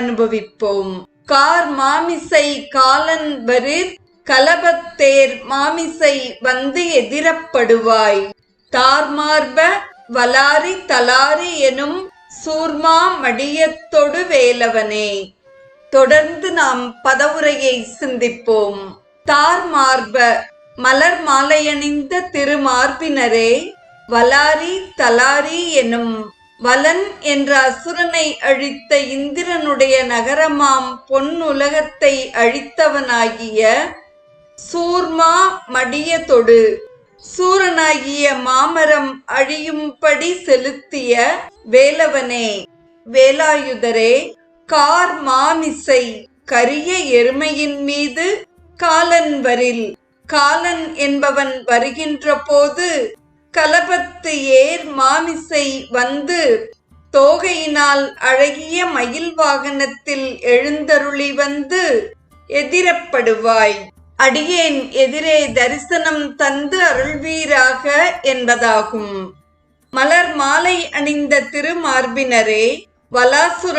அனுபவிப்போம். கார் மாமிசை காலன் வரிர் கலபத்தேர் மாமிசை வந்து எதிரப்படுவாய். தார்மார்ப வலாரி தலாரி எனும் சூர்மா மடியத்தொடு வேலவனே. தொடர்ந்து நாம் பதவுரையை சிந்திப்போம். தார் மார்ப மலர் மாலையணிந்த திருமார்பினரே வலாரி தலாரி எனும் வலன் என்ற அசுரனை அழித்த இந்திரனுடைய நகரமாம் பொன்னுலகத்தை அழித்தவனாகிய சூர்மா மடிய தொடு. சூரனாகிய மாமரம் அழியும்படி செலுத்திய வேலவனே வேலாயுதரே கார் மாமிசை கரிய எருமையின் மீது காலன் வரில். காலன் என்பவன் வருகின்ற போது கலபத்து ஏர் மாமிசை வந்து தோகையினால் அழகிய மயில் வாகனத்தில் எழுந்தருளி வந்து எதிரப்படுவாய். அடியேன் எதிரே தரிசனம் தந்து அருள்வீராக என்பதாகும். மலர் மாலை அணிந்த திருமார்பினரே வலாசுரன்